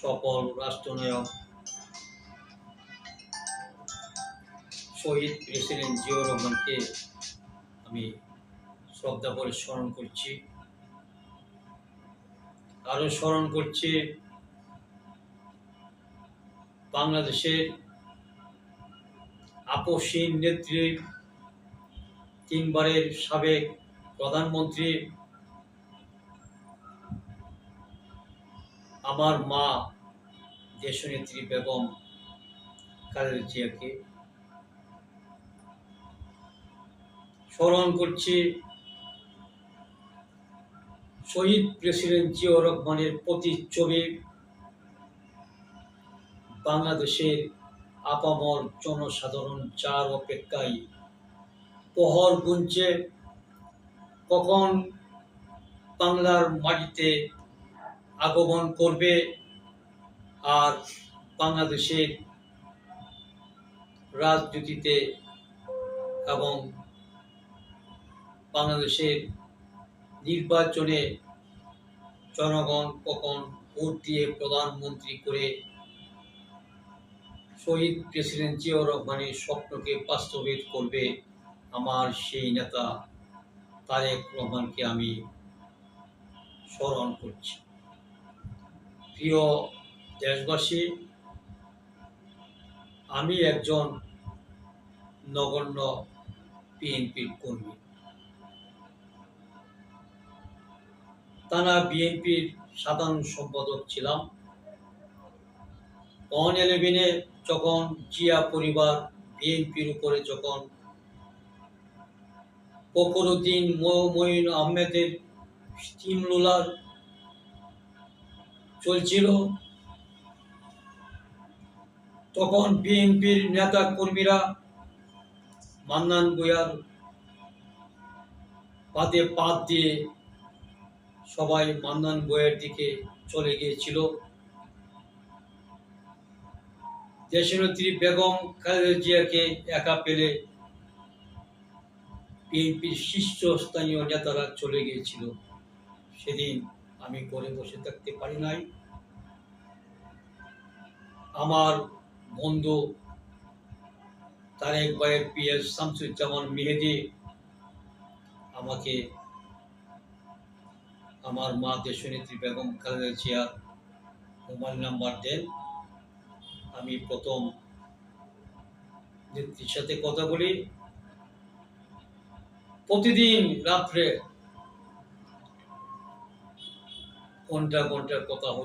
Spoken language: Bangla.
সফল রাষ্ট্রনায়ক, শহীদ প্রেসিডেন্ট জিয়াউর রহমানকে আমি শ্রদ্ধা করে স্মরণ করছি। আরও স্মরণ করছি, বাংলাদেশের আপসীন নেত্রী, তিনবারের সাবেক প্রধানমন্ত্রী আমার মা দেশনেত্রী বেগম খালেদা জিয়াকে স্মরণ করছি শহীদ প্রেসিডেন্ট জিয়াউর রহমানের প্রতিচ্ছবি বাংলাদেশের আপামর জনসাধারণ চার অপেক্ষায় প্রহর গুনছে কখন বাংলার মাটিতে আগমন করবে আর বাংলাদেশের রাজনীতিতে এবং বাংলাদেশের নির্বাচনে জনগণ কখন ভোট দিয়ে প্রধানমন্ত্রী করে শহীদ প্রেসিডেন্ট জিয়াউর রহমানের স্বপ্নকে বাস্তবিত করবে আমার সেই নেতা তারেক রহমানকে আমি স্মরণ করছি। প্রিয় দেশবাসী, আমি একজন নগণ্য বিএনপির কর্মী। তারা বিএনপির সাধারণ সম্পাদক ছিলাম। ওয়ান ইলেভেনে যখন জিয়া পরিবার বিএনপির উপরে যখন ফখরুদ্দিন মঈন আহমেদের স্টিম রোলার চলছিল। তখন বিএনপির নেতা কর্মীরা মান্নান বয়ার পাতে পাত দিয়ে সবাই মান্নান বইয়ের দিকে চলে গিয়েছিল। দেশনেত্রী বেগম খালেদা জিয়াকে একা পেলে বিএনপির শীর্ষস্থানীয় নেতারা চলে গিয়েছিল। সেদিন আমি ঘরে বসে থাকতে পারি নাই। আমার বন্ধু তারেক ভাইয়ের পিএস শামসুজ্জামান মেহেদি আমাকে আমার মা দেশনেত্রী বেগম খালেদা জিয়ার মোবাইল নাম্বার দেন। আমি প্রথম নেত্রীর সাথে কথা বলি। প্রতিদিন রাত্রে ঘন্টা ঘন্টার কথা হতো